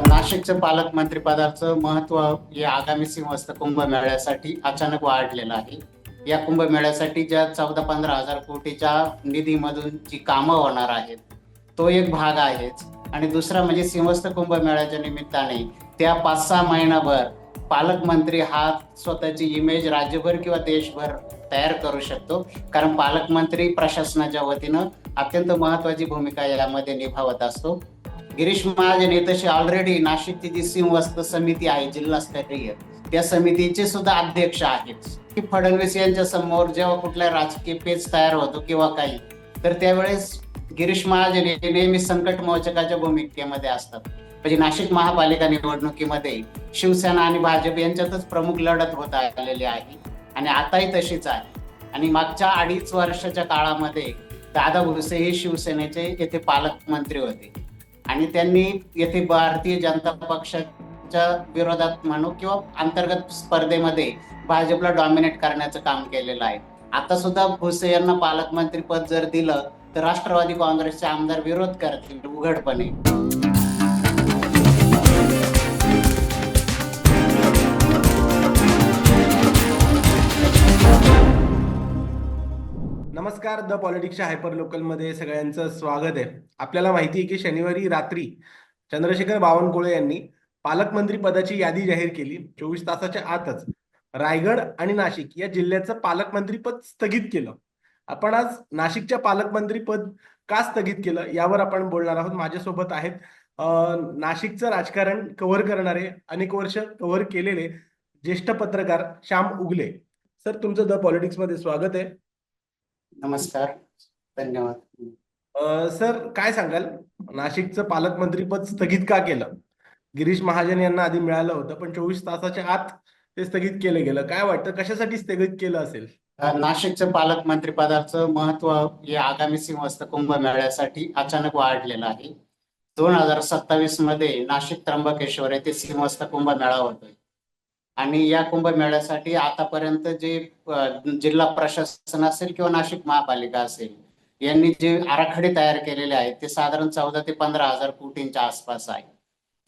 नाशिकचं पालकमंत्री पदाचं महत्त्व या आगामी सिंहस्थ कुंभमेळ्यासाठी अचानक वाढलेलं आहे. या कुंभमेळ्यासाठी ज्या चौदा पंधरा हजार कोटीच्या निधीमधून जी कामं होणार आहेत तो एक भाग आहेच. आणि दुसरा म्हणजे सिंहस्थ कुंभमेळ्याच्या निमित्ताने त्या पाच सहा महिनाभर पालकमंत्री हा स्वतःची इमेज राज्यभर किंवा देशभर तयार करू शकतो. कारण पालकमंत्री प्रशासनाच्या वतीनं अत्यंत महत्वाची भूमिका यामध्ये निभावत असतो. गिरीश महाजन हे तशी ऑलरेडी नाशिकची जी सिंहवस्त समिती आहे जिल्हास्तरीय त्या समितीचे सुद्धा अध्यक्ष आहेत. की फडणवीस यांच्या समोर जेव्हा कुठला राजकीय पेच तयार होतो किंवा काही तर त्यावेळेस गिरीश महाजन हे नेहमी संकट मोचकाच्या भूमिकेमध्ये असतात. म्हणजे नाशिक महापालिका निवडणुकीमध्ये शिवसेना आणि भाजप यांच्यातच प्रमुख लढत होत आलेली आहे आणि आताही तशीच आहे. आणि मागच्या अडीच वर्षाच्या काळामध्ये दादा भुसे हे शिवसेनेचे येथे पालकमंत्री होते. आणि त्यांनी येथे भारतीय जनता पक्षाच्या विरोधात म्हणू किंवा अंतर्गत स्पर्धेमध्ये भाजपला डॉमिनेट करण्याचं काम केलेलं आहे. आता सुद्धा भुसे यांना पालकमंत्री पद जर दिलं तर राष्ट्रवादी काँग्रेसचे आमदार विरोध करतील उघडपणे. नमस्कार द पॉलिटिक्सच्या हायपर लोकलमध्ये सगळ्यांचं स्वागत आहे. आपल्याला माहिती आहे की शनिवारी रात्री चंद्रशेखर बावनकुळे यांनी पालकमंत्री पदाची यादी जाहीर केली. चोवीस तासाच्या आतच रायगड आणि नाशिक या जिल्ह्याचं पालकमंत्री पद स्थगित केलं. आपण आज नाशिकच्या पालकमंत्री पद का स्थगित केलं यावर आपण बोलणार आहोत. माझ्यासोबत आहेत नाशिकचं राजकारण कव्हर करणारे अनेक वर्ष कव्हर केलेले ज्येष्ठ पत्रकार श्याम उगले. सर तुमचं द पॉलिटिक्समध्ये स्वागत आहे. नमस्कार धन्यवाद. अ, सर काय सांगाल? नाशिकचं पालकमंत्री पद स्थगित का केलं? गिरीश महाजन यांना आधी मिळालं होतं पण चोवीस तासाच्या आत ते स्थगित केलं गेलं. काय वाटतं? कशासाठी स्थगित केलं असेल? नाशिकचं पालकमंत्री पदाचं महत्त्व या आगामी सिंहस्थ कुंभमेळ्यासाठी अचानक वाढलेलं आहे. दोन हजार सत्तावीसमध्ये नाशिक त्र्यंबकेश्वर येथे सिंहस्थ कुंभमेळा होतोय. आणि या कुंभमेळ्यासाठी आतापर्यंत जे जिल्हा प्रशासन असेल किंवा नाशिक महापालिका असेल यांनी जे आराखडे तयार केलेले आहेत ते साधारण चौदा ते पंधरा हजार कोटींच्या आसपास आहे.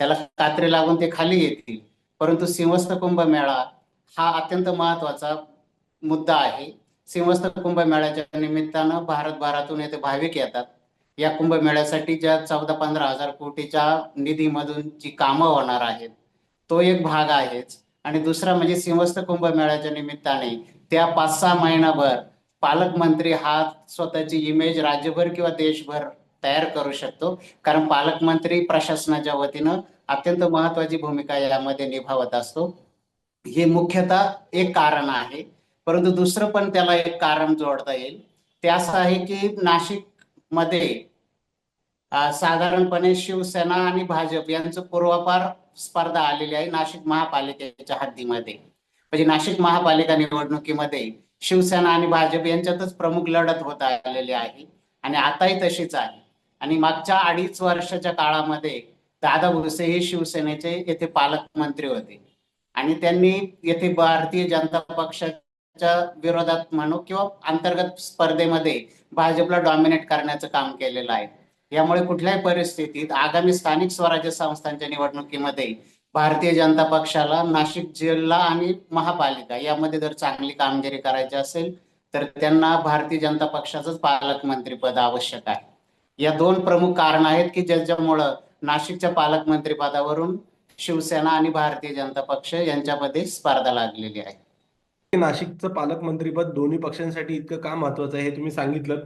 त्याला कात्री लागून ते खाली येतील. परंतु सिंहस्थ कुंभमेळा हा अत्यंत महत्त्वाचा मुद्दा आहे. सिंहस्थ कुंभमेळ्याच्या निमित्तानं भारतभरातून येथे भाविक येतात. या कुंभमेळ्यासाठी ज्या चौदा पंधरा हजार कोटीच्या निधीमधून जी कामं होणार आहेत तो एक भाग आहेच. आणि दुसरा म्हणजे सिंहस्थ कुंभमेळ्याच्या निमित्ताने त्या पाच सहा महिनाभर पालकमंत्री हा स्वतःची इमेज राज्यभर किंवा देशभर तयार करू शकतो. कारण पालकमंत्री प्रशासनाच्या वतीनं अत्यंत महत्वाची भूमिका यामध्ये निभावत असतो. हे मुख्यतः एक कारण आहे. परंतु दुसरं पण त्याला एक कारण जोडता येईल. ते असं आहे की नाशिकमध्ये साधारणपणे शिवसेना आणि भाजप यांचं पूर्वापार स्पर्धा आलेली आहे नाशिक महापालिकेच्या हद्दीमध्ये. म्हणजे नाशिक महापालिका निवडणुकीमध्ये शिवसेना आणि भाजप यांच्यातच प्रमुख लढत होत आलेली आहे आणि आताही तशीच आहे. आणि मागच्या अडीच वर्षाच्या काळामध्ये दादा भुसे हे शिवसेनेचे येथे पालकमंत्री होते. आणि त्यांनी येथे भारतीय जनता पक्षाच्या विरोधात म्हणू किंवा अंतर्गत स्पर्धेमध्ये भाजपला डॉमिनेट करण्याचं काम केलेलं आहे. यामुळे कुठल्याही परिस्थितीत आगामी स्थानिक स्वराज्य संस्थांच्या निवडणुकीमध्ये भारतीय जनता पक्षाला नाशिक जिल्हा आणि महापालिका यामध्ये जर चांगली कामगिरी करायची असेल तर त्यांना भारतीय जनता पक्षाचंच पालकमंत्रीपद आवश्यक आहे. या दोन प्रमुख कारण आहेत की ज्याच्यामुळं नाशिकच्या पालकमंत्री पदावरून शिवसेना आणि भारतीय जनता पक्ष यांच्यामध्ये स्पर्धा लागलेली आहे. नाशिकचं पालकमंत्रीपद दोन्ही पक्षांसाठी इतकं का महत्वाचं आहे हे तुम्ही सांगितलं.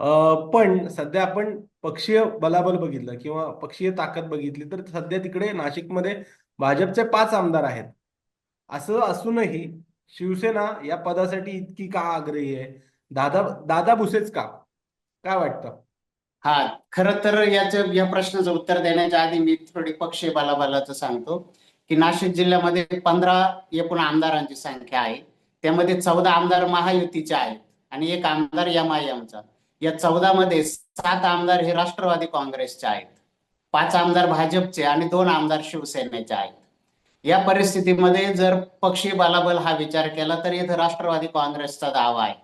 पण सध्या आपण पक्षीय बलाबल बघितलं किंवा पक्षीय ताकद बघितली तर सध्या तिकडे नाशिकमध्ये भाजपचे पाच आमदार आहेत. असं असूनही शिवसेना या पदासाठी इतकी का आग्रही आहे? दादा दादा भुसेच का? काय वाटतं? हा खर तर याचं या प्रश्नाचं उत्तर देण्याच्या आधी मी थोडी पक्षीय बलाबलाचं सांगतो की नाशिक जिल्ह्यामध्ये पंधरा एकूण आमदारांची संख्या आहे. त्यामध्ये चौदा आमदार महायुतीचे आहेत आणि एक आमदार एमआयएमचा या चौदा मध्ये सात आमदार हे राष्ट्रवादी काँग्रेसचे आहेत. पाच आमदार भाजपचे आणि दोन आमदार शिवसेनेचे आहेत. या परिस्थितीमध्ये जर पक्षी बलाबल हा विचार केला तर इथं राष्ट्रवादी काँग्रेसचा दावा आहे.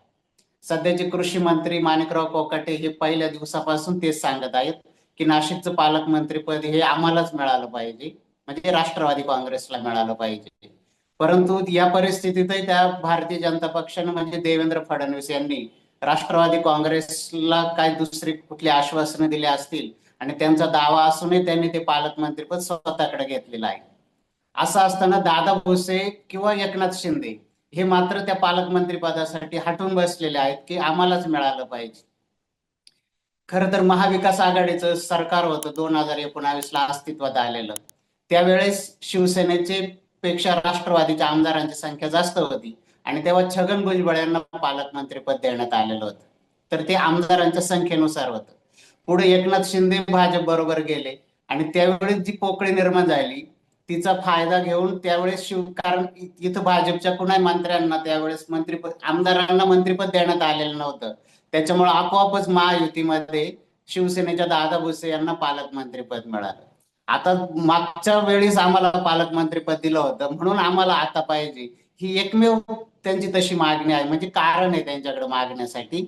सध्याचे कृषी मंत्री माणिकराव कोकाटे हे पहिल्या दिवसापासून तेच सांगत आहेत की नाशिकचं पालकमंत्रीपद हे आम्हालाच मिळालं पाहिजे. म्हणजे राष्ट्रवादी काँग्रेसला मिळालं पाहिजे. परंतु या परिस्थितीतही त्या भारतीय जनता पक्षानं म्हणजे देवेंद्र फडणवीस यांनी राष्ट्रवादी काँग्रेसला काय दुसरी कुठली आश्वासनं दिली असतील आणि त्यांचा दावा असूनही त्यांनी ते पालकमंत्रीपद स्वतःकडे घेतलेलं आहे. असं असताना दादा भुसे किंवा एकनाथ शिंदे हे मात्र त्या पालकमंत्री पदासाठी हटून बसलेले आहेत की आम्हालाच मिळालं पाहिजे. खर तर महाविकास आघाडीचं सरकार होतं दोन हजार एकोणावीसला अस्तित्वात आलेलं. त्यावेळेस शिवसेनेचे पेक्षा राष्ट्रवादीच्या आमदारांची संख्या जास्त होती. आणि तेव्हा छगन भुजबळ यांना पालकमंत्रीपद देण्यात आलेलं होतं. तर ते आमदारांच्या संख्येनुसार होतं. पुढे एकनाथ शिंदे भाजप बरोबर गेले आणि त्यावेळेस जी पोकळी निर्माण झाली तिचा फायदा घेऊन त्यावेळेस शिव कारण इथं भाजपच्या कुणाही मंत्र्यांना त्यावेळेस मंत्रीपद आमदारांना मंत्रीपद देण्यात आलेलं नव्हतं. त्याच्यामुळे आपोआपच महायुतीमध्ये शिवसेनेच्या दादा भुसे यांना पालकमंत्रीपद मिळालं. आता मागच्या वेळेस आम्हाला पालकमंत्रीपद दिलं होतं म्हणून आम्हाला आता पाहिजे. ही एकमेव त्यांची तशी मागणी आहे. म्हणजे कारण आहे त्यांच्याकडे मागण्यासाठी.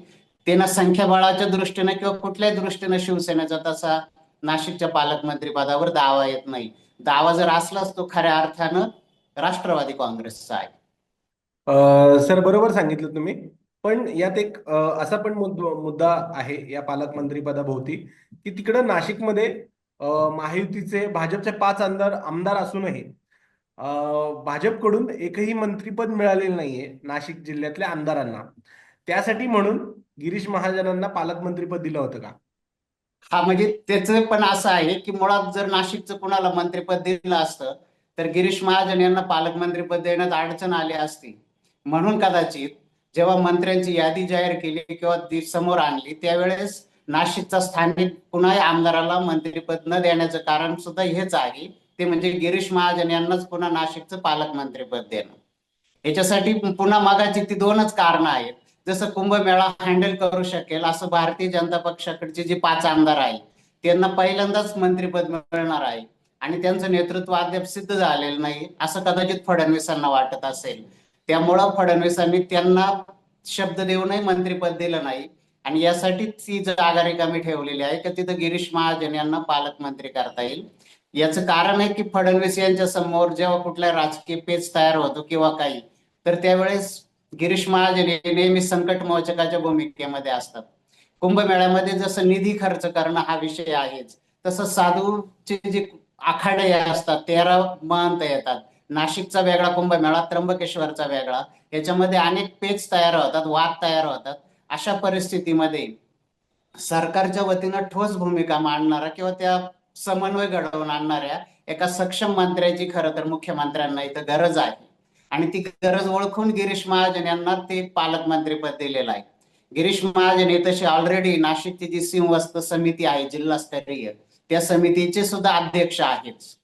त्यांना संख्याबळाच्या दृष्टीने किंवा कुठल्याही दृष्टीने शिवसेनेचा तसा नाशिकच्या पालकमंत्री पदावर दावा येत नाही. दावा जर असलाच तो खऱ्या अर्थानं राष्ट्रवादी काँग्रेसचा आहे. सर बरोबर सांगितलं तुम्ही. पण यात एक असा पण मुद्दा आहे या पालकमंत्री पदाभोवती की तिकडं नाशिकमध्ये महायुतीचे भाजपचे पाच आमदार आमदार असूनही भाजपकडून एकही मंत्रीपद मिळालेलं नाहीये नाशिक जिल्ह्यातल्या आमदारांना. त्यासाठी म्हणून गिरीश महाजनांना पालकमंत्रीपद दिलं होतं का? हा म्हणजे त्याचं पण असं आहे की मुळात जर नाशिकचं कुणाला मंत्रीपद दिलं असतं तर गिरीश महाजन यांना पालकमंत्रीपद देण्यात अडचण आली असती. म्हणून कदाचित जेव्हा मंत्र्यांची यादी जाहीर केली किंवा ती समोर आणली त्यावेळेस नाशिकचा स्थानिक कुणाही आमदाराला मंत्रीपद न देण्याचं कारण सुद्धा हेच आहे. ते म्हणजे गिरीश महाजन यांनाच पुन्हा नाशिकचं पालकमंत्रीपद देणं. याच्यासाठी पुन्हा मागाची ती दोनच कारणं आहेत. जसं कुंभमेळा हँडल करू शकेल असं भारतीय जनता पक्षाकडचे जे पाच आमदार आहेत त्यांना पहिल्यांदाच मंत्रीपद मिळणार आहे. आणि त्यांचं नेतृत्व अद्याप सिद्ध झालेलं नाही असं कदाचित फडणवीसांना वाटत असेल. त्यामुळं फडणवीसांनी त्यांना शब्द देऊनही मंत्रीपद दिलं नाही. आणि यासाठी ती जागा रिकामी ठेवलेली आहे की तिथं गिरीश महाजन यांना पालकमंत्री करता येईल. याचं कारण आहे की फडणवीस यांच्या समोर जेव्हा कुठला राजकीय पेच तयार होतो किंवा काही तर त्यावेळेस गिरीश महाजन हे नेहमी संकट मोचकाच्या भूमिकेमध्ये असतात. कुंभमेळ्यामध्ये जसं निधी खर्च करणं हा विषय आहेच तसं साधूचे जे आखाडे असतात तेरा महंत येतात. नाशिकचा वेगळा कुंभमेळा त्र्यंबकेश्वरचा वेगळा याच्यामध्ये अनेक पेच तयार होतात वाद तयार होतात. अशा परिस्थितीमध्ये सरकारच्या वतीनं ठोस भूमिका मांडणारा किंवा त्या समन्वय घडवून आणणाऱ्या एका सक्षम मंत्र्याची खरं तर मुख्यमंत्र्यांना इथं गरज आहे. आणि ती गरज ओळखून गिरीश महाजन यांना ते पालकमंत्रीपद दिलेलं आहे. गिरीश महाजन हे तसे ऑलरेडी नाशिकची जी सिंहवस्त समिती आहे जिल्हास्तरीय त्या समितीचे सुद्धा अध्यक्ष आहेत.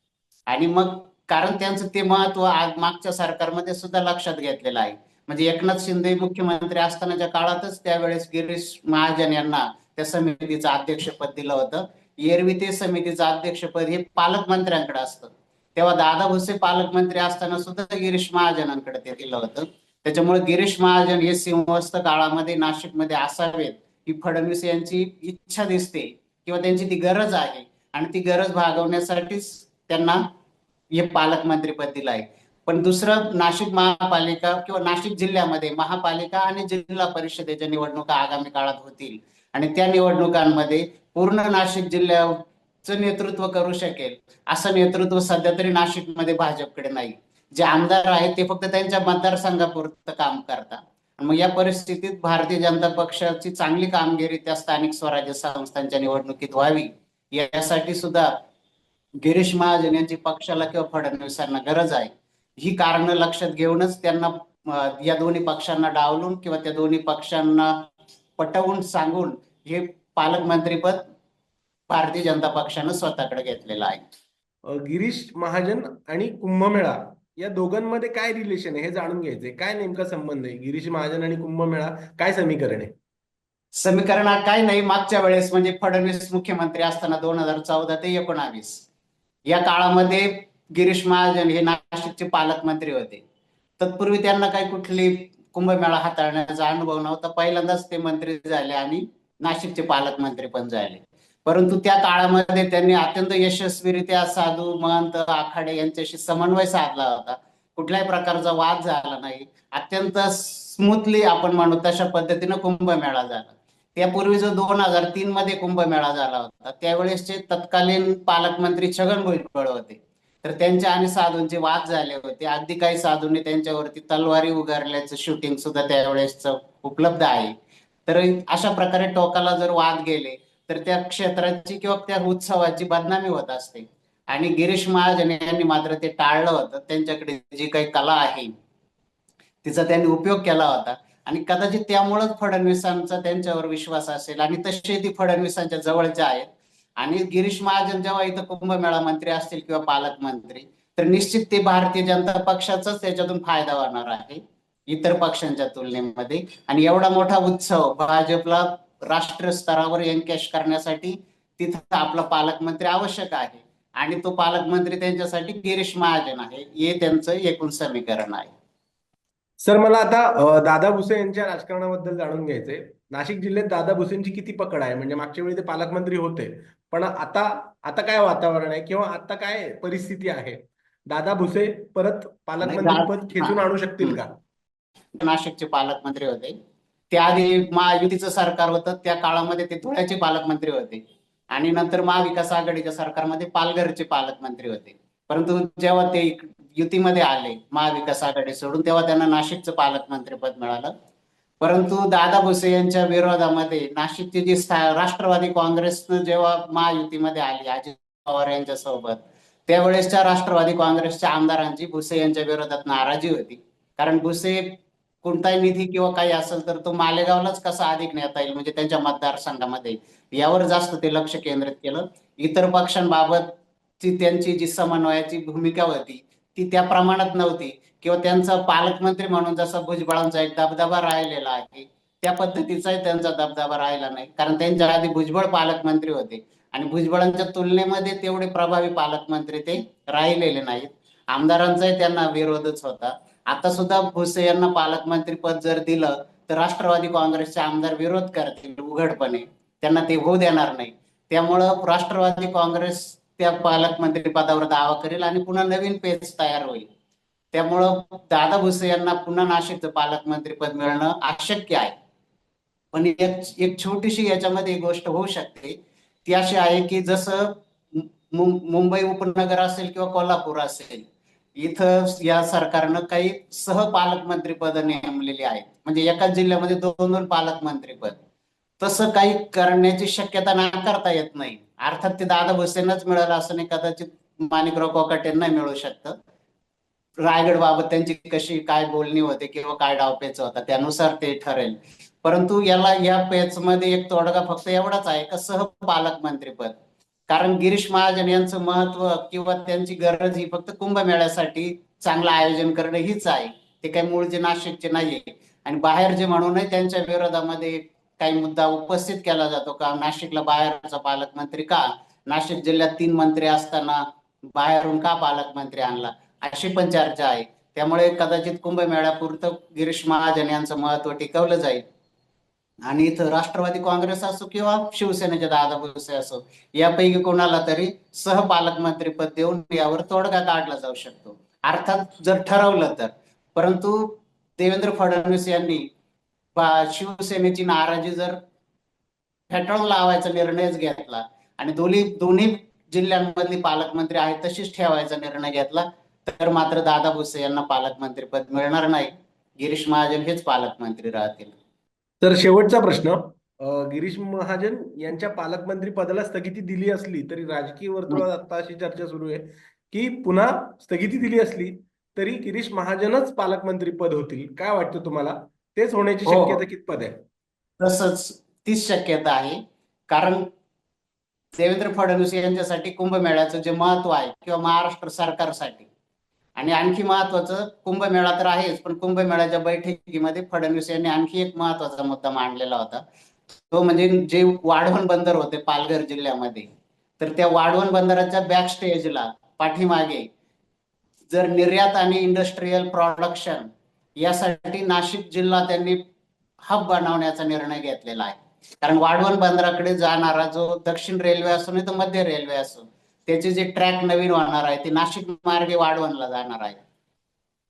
आणि मग कारण त्यांचं ते महत्त्व आज मागच्या सरकारमध्ये सुद्धा लक्षात घेतलेलं आहे. म्हणजे एकनाथ शिंदे मुख्यमंत्री असतानाच्या काळातच त्यावेळेस गिरीश महाजन यांना त्या समितीचं अध्यक्षपद दिलं होतं. एरवी ते समितीचं अध्यक्षपद हे पालकमंत्र्यांकडे असतं. तेव्हा दादा भुसे पालकमंत्री असताना सुद्धा गिरीश महाजनांकडे ते दिलं होतं. त्याच्यामुळे गिरीश महाजन हे सिंहस्थ काळामध्ये नाशिकमध्ये असावेत ही फडणवीस यांची इच्छा दिसते किंवा त्यांची ती गरज आहे. आणि ती गरज भागवण्यासाठीच त्यांना हे पालकमंत्रीपद दिलं आहे. पण दुसरं नाशिक महापालिका किंवा नाशिक जिल्ह्यामध्ये महापालिका आणि जिल्हा परिषदेच्या निवडणुका आगामी काळात होतील. आणि त्या निवडणुकांमध्ये पूर्ण नाशिक जिल्ह्याचं नेतृत्व करू शकेल. असं नेतृत्व सध्या तरी नाशिकमध्ये भाजपकडे नाही. जे आमदार आहेत ते फक्त त्यांच्या मतदारसंघापुरतं काम करतात. मग या परिस्थितीत भारतीय जनता पक्षाची चांगली कामगिरी त्या स्थानिक स्वराज्य संस्थांच्या निवडणुकीत व्हावी यासाठी सुद्धा गिरीश महाजन यांची पक्षाला किंवा फडणवीसांना गरज आहे. ही कारणं लक्षात घेऊनच त्यांना या दोन्ही पक्षांना डावलून किंवा त्या दोन्ही पक्षांना पटवून सांगून हे पालकमंत्रीपद भारतीय जनता पक्षानं स्वतःकडे घेतलेलं आहे. गिरीश महाजन आणि कुंभमेळा या दोघांमध्ये काय रिलेशन आहे हे जाणून घ्यायचंय. काय नेमका संबंध आहे? गिरीश महाजन आणि कुंभमेळा काय समीकरण आहे? समीकरणात काय नाही. मागच्या वेळेस म्हणजे फडणवीस मुख्यमंत्री असताना दोन हजार चौदा ते एकोणावीस. या काळामध्ये गिरीश महाजन हे नाशिकचे पालकमंत्री होते. तत्पूर्वी त्यांना काही कुठली कुंभमेळा हाताळण्याचा अनुभव नव्हता. पहिल्यांदाच ते मंत्री झाले आणि नाशिकचे पालकमंत्री पण झाले. परंतु त्या काळामध्ये त्यांनी अत्यंत यशस्वीरित्या साधू महंत आखाडे यांच्याशी समन्वय साधला होता. कुठल्याही प्रकारचा वाद झाला नाही. अत्यंत स्मूथली आपण म्हणू तशा पद्धतीनं कुंभमेळा झाला. त्यापूर्वी जो दोन हजार तीन मध्ये कुंभमेळा झाला होता त्यावेळेसचे तत्कालीन पालकमंत्री छगन भुजबळ होते. तर त्यांच्या आणि साधूंचे वाद झाले होते. अगदी काही साधूंनी त्यांच्यावरती तलवारी उगारल्याचं शूटिंग सुद्धा त्यावेळेस उपलब्ध आहे. तर अशा प्रकारे टोकाला जर वाद गेले तर त्या क्षेत्राची किंवा त्या उत्सवाची बदनामी होत असते. आणि गिरीश महाजन यांनी मात्र ते टाळलं होतं. त्यांच्याकडे जी काही कला आहे तिचा त्यांनी उपयोग केला होता. आणि कदाचित त्यामुळेच फडणवीसांचा त्यांच्यावर विश्वास असेल. आणि तसे ती फडणवीसांच्या जवळच्या आहेत आणि गिरीश महाजन जेव्हा इथं कुंभमेळा मंत्री असतील किंवा पालकमंत्री तर निश्चित ते भारतीय जनता पक्षाचाच त्याच्यातून फायदा होणार आहे इतर पक्षांच्या तुलनेमध्ये. आणि एवढा मोठा उत्सव भाजपला राष्ट्रीय स्तरावर एनकॅश करण्यासाठी तिथं आपला पालकमंत्री आवश्यक आहे. आणि तो पालकमंत्री त्यांच्यासाठी गिरीश महाजन आहे हे त्यांचं एकूण समीकरण आहे. सर मला आता दादा भुसे यांच्या राजकारणाबद्दल जाणून घ्यायचंय. नाशिक जिल्ह्यात दादा भुसेंची किती पकड आहे? म्हणजे मागच्या वेळी ते पालकमंत्री होते पण आता आता काय वातावरण आहे किंवा आता काय परिस्थिती आहे? दादा भुसे परत पालकमंत्री पद खेचून आणू शकतील का? नाशिकचे पालकमंत्री होते. त्याआधी महायुतीचं सरकार होतं त्या काळामध्ये ते धुळ्याचे पालकमंत्री होते. आणि नंतर महाविकास आघाडीच्या सरकारमध्ये पालघरचे पालकमंत्री होते. परंतु जेव्हा ते युतीमध्ये आले महाविकास आघाडी सोडून तेव्हा त्यांना नाशिकचं पालकमंत्री पद मिळालं. परंतु दादा भुसे यांच्या विरोधामध्ये नाशिकची जी राष्ट्रवादी काँग्रेसनं जेव्हा महायुतीमध्ये आली अजित पवार यांच्या सोबत त्यावेळेसच्या राष्ट्रवादी काँग्रेसच्या आमदारांची भुसे यांच्या विरोधात नाराजी होती. कारण भुसे कोणताही निधी किंवा काही असेल तर तो मालेगावलाच कसा अधिक नेता येईल म्हणजे त्यांच्या मतदारसंघामध्ये. यावर जास्त ते लक्ष केंद्रित केलं. इतर पक्षांबाबतची त्यांची जी समन्वयाची भूमिका होती ती त्या प्रमाणात नव्हती. किंवा त्यांचा पालकमंत्री म्हणून जसा भुजबळांचा एक दबदबा राहिलेला आहे त्या पद्धतीचाही त्यांचा दबदबा राहिला नाही. कारण त्यांच्या आधी भुजबळ पालकमंत्री होते आणि भुजबळांच्या तुलनेमध्ये तेवढे प्रभावी पालकमंत्री ते राहिलेले नाहीत. आमदारांचाही त्यांना विरोधच होता. आता सुद्धा भुसे यांना पालकमंत्री पद जर दिलं तर राष्ट्रवादी काँग्रेसचे आमदार विरोध करतील उघडपणे. त्यांना ते होऊ देणार नाही. त्यामुळं राष्ट्रवादी काँग्रेस त्या पालकमंत्री पदावर दावा करेल आणि पुन्हा नवीन पेज तयार होईल. त्यामुळं दादा भुसे यांना पुन्हा नाशिकचं पालकमंत्री पद मिळणं अशक्य आहे. पण एक एक छोटीशी याच्यामध्ये एक गोष्ट होऊ शकते. ती अशी आहे की जसं मुंबई उपनगर असेल किंवा कोल्हापूर असेल इथं या सरकारनं काही सहपालकमंत्री पद नेमलेली आहेत. म्हणजे एकाच जिल्ह्यामध्ये दोन दोन पालकमंत्री पद. तसं काही करण्याची शक्यता नाकारता येत नाही. अर्थात ते दादा भुसेनच मिळालं असं नाही कदाचित माणिकराव कोकाटेंना मिळू शकतं. रायगड बाबत त्यांची कशी काय बोलणी होते किंवा काय डावपेच होता त्यानुसार ते ठरेल. परंतु याला या पेच मध्ये एक तोडगा फक्त एवढाच आहे का सहपालकमंत्री मंत्रीपद. कारण गिरीश महाजन यांचं महत्त्व किंवा त्यांची गरज ही फक्त कुंभमेळ्यासाठी चांगलं आयोजन करणं हीच आहे. ते काही मूळचे नाशिकचे नाहीये. आणि बाहेरचे म्हणूनही त्यांच्या विरोधामध्ये काही मुद्दा उपस्थित केला जातो का? नाशिकला बाहेरचा पालकमंत्री का? नाशिक जिल्ह्यात तीन मंत्री असताना बाहेरून का पालकमंत्री आणला? अशी पण चर्चा आहे. त्यामुळे कदाचित कुंभमेळ्यापुरतं गिरीश महाजन यांचं महत्त्व टिकवलं जाईल. आणि इथं राष्ट्रवादी काँग्रेस असो किंवा शिवसेनेचे दादा भुसे असो यापैकी कोणाला तरी सहपालकमंत्री पद देऊन यावर तोडगा काढला जाऊ शकतो. अर्थात जर ठरवलं तर. परंतु देवेंद्र फडणवीस यांनी शिवसेनेची नाराजी जर फेटाळून लावायचा निर्णयच घेतला आणि दोन्ही दोन्ही जिल्ह्यांमधली पालकमंत्री आहेत तशीच ठेवायचा निर्णय घेतला तर मात्र दादा भुसे यांना पालकमंत्रीपद मिळणार नाही. गिरीश महाजन हेच पालकमंत्री राहतील. तर शेवटचा प्रश्न गिरीश महाजन यांच्या पालकमंत्री पदाला स्थगिती दिली असली तरी राजकीय वर्तुळात आता अशी चर्चा सुरू आहे की पुन्हा स्थगिती दिली असली तरी गिरीश महाजनच पालकमंत्री पद होतील. काय वाटतं तुम्हाला? तेच होण्याची हो. शक्यता कितपत आहे? तसंच तीच शक्यता आहे. कारण देवेंद्र फडणवीस यांच्यासाठी कुंभमेळ्याचं जे महत्त्व आहे किंवा महाराष्ट्र सरकारसाठी आणि आणखी महत्वाचं कुंभमेळा तर आहेच पण कुंभमेळ्याच्या बैठकीमध्ये फडणवीस यांनी आणखी एक महत्त्वाचा मुद्दा मांडलेला होता. तो म्हणजे जे वाढवण बंदर होते पालघर जिल्ह्यामध्ये तर त्या वाढवण बंदराच्या बॅक स्टेजला पाठीमागे जर निर्यात आणि इंडस्ट्रीयल प्रोडक्शन यासाठी नाशिक जिल्हा त्यांनी हब बनवण्याचा निर्णय घेतलेला आहे. कारण वाढवण बंदराकडे जाणारा जो दक्षिण रेल्वे असो नाही तर मध्य रेल्वे असो त्याचे जे ट्रॅक नवीन होणार आहे ते नाशिक मार्गे वाढवणला जाणार आहे.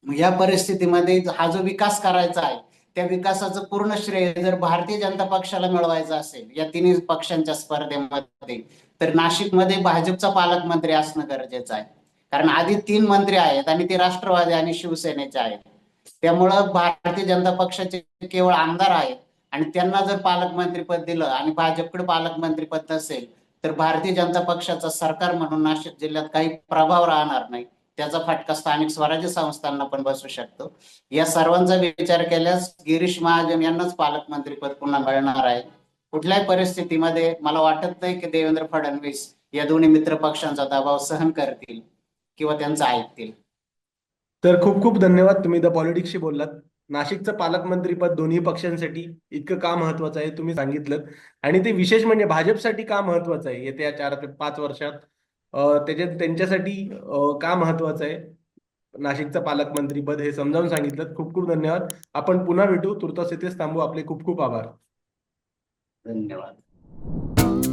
या परिस्थितीमध्ये हा जो विकास करायचा आहे त्या विकासाचं पूर्ण श्रेय जर भारतीय जनता पक्षाला मिळवायचं असेल या तिन्ही पक्षांच्या स्पर्धेमध्ये तर नाशिकमध्ये भाजपचा पालकमंत्री असणं गरजेचं आहे. कारण आधी तीन मंत्री आहेत आणि ते राष्ट्रवादी आणि शिवसेनेचे आहेत. त्यामुळं भारतीय जनता पक्षाचे केवळ आमदार आहेत. आणि त्यांना जर पालकमंत्रीपद दिलं आणि भाजपकडे पालकमंत्रीपद नसेल तर भारतीय जनता पक्षाचं सरकार म्हणून नाशिक जिल्ह्यात काही प्रभाव राहणार नाही. त्याचा फटका स्थानिक स्वराज्य संस्थांना पण बसू शकतो. या सर्वांचा विचार केल्यास गिरीश महाजन यांनाच पालकमंत्रीपद पुन्हा मिळणार आहे. कुठल्याही परिस्थितीमध्ये मला वाटत नाही की देवेंद्र फडणवीस या दोन्ही मित्र पक्षांचा दबाव सहन करतील किंवा त्यांचं ऐकतील. तर खूप खूप धन्यवाद तुम्ही द पॉलिटिक्सशी बोललात. नाशिकचं पालकमंत्रीपद दोन्ही पक्षांसाठी इतकं का महत्वाचं आहे तुम्ही सांगितलं आणि ते विशेष म्हणजे भाजपसाठी का महत्वाचं आहे? येत्या चार ते पाच वर्षात त्याच्यात त्यांच्यासाठी का महत्वाचं आहे? नाशिकचं पालकमंत्रीपद हे समजावून सांगितलं खूप खूप धन्यवाद. आपण पुन्हा भेटू. तुर्तास येथेच थांबू. आपले खूप खूप आभार. धन्यवाद.